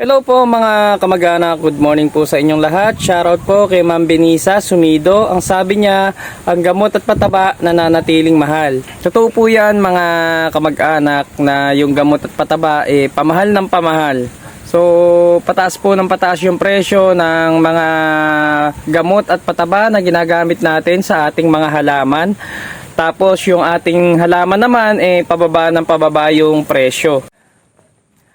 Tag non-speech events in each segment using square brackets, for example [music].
Hello po mga kamag-anak, good morning po sa inyong lahat. Shoutout po kay Ma'am Benisa Sumido. Ang sabi niya, ang gamot at pataba nananatiling mahal. Totoo po yan mga kamag-anak na yung gamot at pataba eh pamahal ng pamahal. So pataas po ng pataas yung presyo ng mga gamot at pataba na ginagamit natin sa ating mga halaman. Tapos yung ating halaman naman eh pababa ng pababa yung presyo.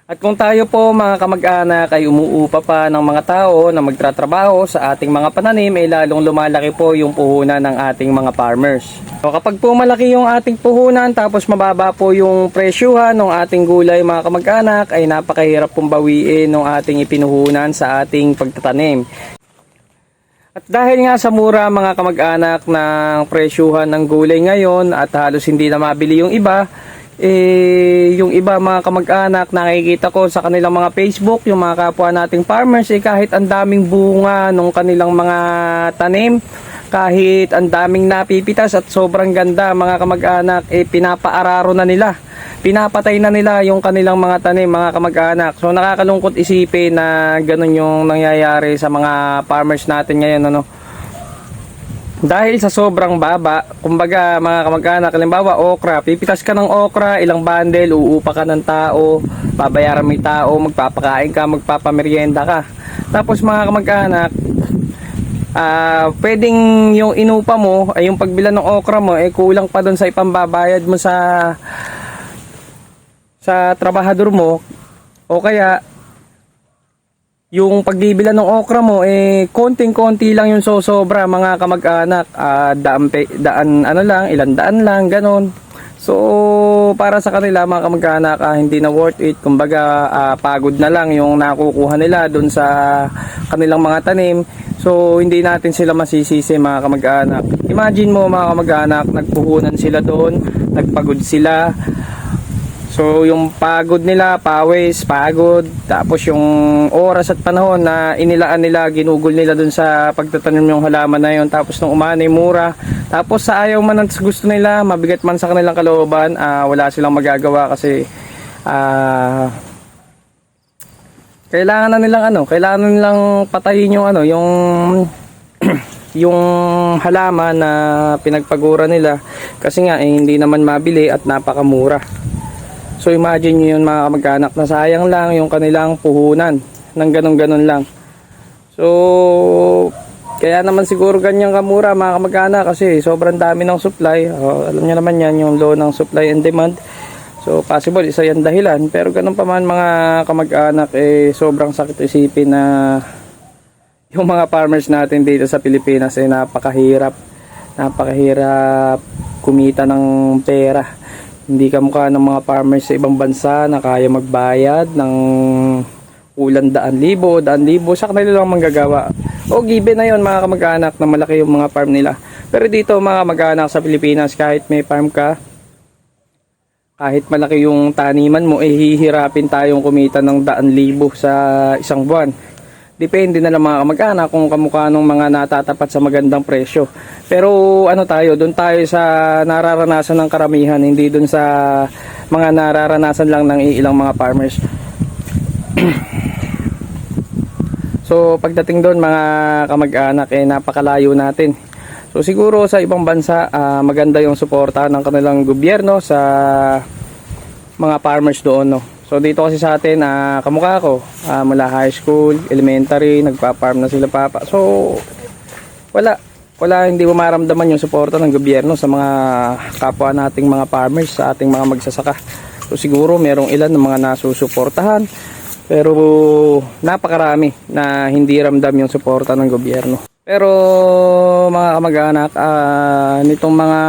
At kung tayo po mga kamag-anak ay umuupa pa ng mga tao na magtratrabaho sa ating mga pananim, ay lalong lumalaki po yung puhunan ng ating mga farmers. So kapag po malaki yung ating puhunan tapos mababa po yung presyuhan ng ating gulay mga kamag-anak, ay napakahirap pong bawiin ng ating ipinuhunan sa ating pagtatanim. At dahil nga sa mura mga kamag-anak ng presyuhan ng gulay ngayon at halos hindi na mabili yung iba, eh, yung iba mga kamag-anak nakikita ko sa kanilang mga Facebook, yung mga kapwa nating farmers, eh kahit ang daming bunga nung kanilang mga tanim, kahit ang daming napipitas at sobrang ganda mga kamag-anak, eh pinapaararo na nila. Pinapatay na nila yung kanilang mga tanim mga kamag-anak. So nakakalungkot isipin na ganun yung nangyayari sa mga farmers natin ngayon ano. Dahil sa sobrang baba, kumbaga mga kamag-anak, halimbawa okra, pipitas ka ng okra, ilang bundle, uupa ka ng tao, babayaran yung tao, magpapakain ka, magpapamerienda ka. Tapos mga kamag-anak, ah pwedeng yung inupa mo, ay yung pagbilan ng okra mo, eh kulang pa doon sa ipambabayad mo sa sa trabahador mo, o kaya yung pagbibilan ng okra mo eh konting-konti lang yung sosobra mga kamag-anak. Ah, daan, daan ano lang ilan daan lang ganon. So para sa kanila mga kamag-anak ah, hindi na worth it. Kumbaga ah, pagod na lang yung nakukuha nila dun sa kanilang mga tanim. So hindi natin sila masisisi mga kamag-anak. Imagine mo mga kamag-anak nagpuhunan sila doon nagpagod sila So yung pagod nila, pawis, pagod, tapos yung oras at panahon na inilaan nila, ginugol nila dun sa pagtatanim yung halaman na yun. Tapos nung umanay mura, tapos sa ayaw man at gusto nila, mabigat man sa kanilang kalooban, ah, wala silang magagawa kasi ah kailangan na nilang ano, kailangan na nilang patayin yung ano, yung [clears throat] yung halaman na pinagpagura nila kasi nga eh, hindi naman mabili at napakamura. So imagine nyo yun mga kamag-anak na sayang lang yung kanilang puhunan ng ganun-ganun lang. So kaya naman siguro ganyan kamura mga kamag-anak kasi sobrang dami ng supply. Oh, alam niyo naman yan yung low ng supply and demand. So possible isa yan dahilan pero ganun pa man mga kamag-anak eh sobrang sakit isipin na yung mga farmers natin dito sa Pilipinas ay napakahirap napakahirap kumita ng pera hindi ka mukha ng mga farmers sa ibang bansa na kaya magbayad ng ulan daan libo, daan libo, sa kanila lang manggagawa. O given na yon mga kamag-anak na malaki yung mga farm nila. Pero dito mga kamag-anak sa Pilipinas, kahit may farm ka, kahit malaki yung taniman mo, eh hihirapin tayong kumita ng daan libo sa isang buwan. Depende na lang mga kamag-anak kung kamukha ng mga natatapat sa magandang presyo. Pero ano tayo, doon tayo sa nararanasan ng karamihan, hindi doon sa mga nararanasan lang ng ilang mga farmers. [clears throat] so pagdating doon mga kamag-anak, eh napakalayo natin. So siguro sa ibang bansa, ah, maganda yung suporta ng kanilang gobyerno sa mga farmers doon. No? So dito kasi sa atin, ah, kamukha ko, ah, mula high school, elementary, nagpa-farm na sila papa. So wala, wala hindi maramdaman yung suporta ng gobyerno sa mga kapwa nating mga farmers, sa ating mga magsasaka. So siguro merong ilan ng mga nasusuportahan, pero napakarami na hindi ramdam yung suporta ng gobyerno. Pero mga kamag-anak, ah, nitong mga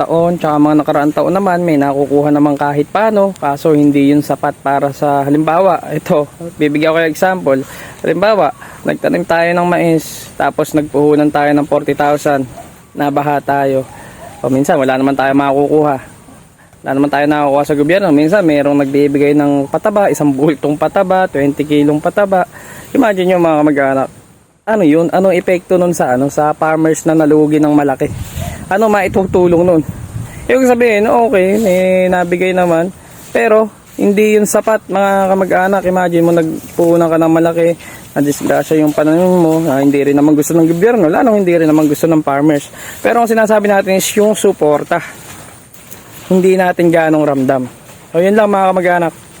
taon, tsaka mga nakaraang taon naman, may nakukuha naman kahit paano. Kaso hindi yun sapat para sa halimbawa. Ito, bibigyan ko kayo example. Halimbawa, nagtanim tayo ng mais, tapos nagpuhunan tayo ng 40,000. Nabaha tayo. O minsan, wala naman tayo makukuha. Wala naman tayo nakakuha sa gobyerno. Minsan, mayroong nagbibigay ng pataba, isang bultong pataba, 20 kilong pataba. Imagine nyo mga kamag-anak, ano yun? Anong epekto nun sa ano sa farmers na nalugi ng malaki? Ano maitutulong nun? Yung sabihin, okay, eh, nabigay naman. Pero hindi yun sapat mga kamag-anak. Imagine mo nagpuhunan ka ng malaki, na-disgrasya yung pananim mo, ah, hindi rin naman gusto ng gobyerno, lalong hindi rin naman gusto ng farmers. Pero ang sinasabi natin is yung suporta. Hindi natin ganong ramdam. So yun lang mga kamag-anak.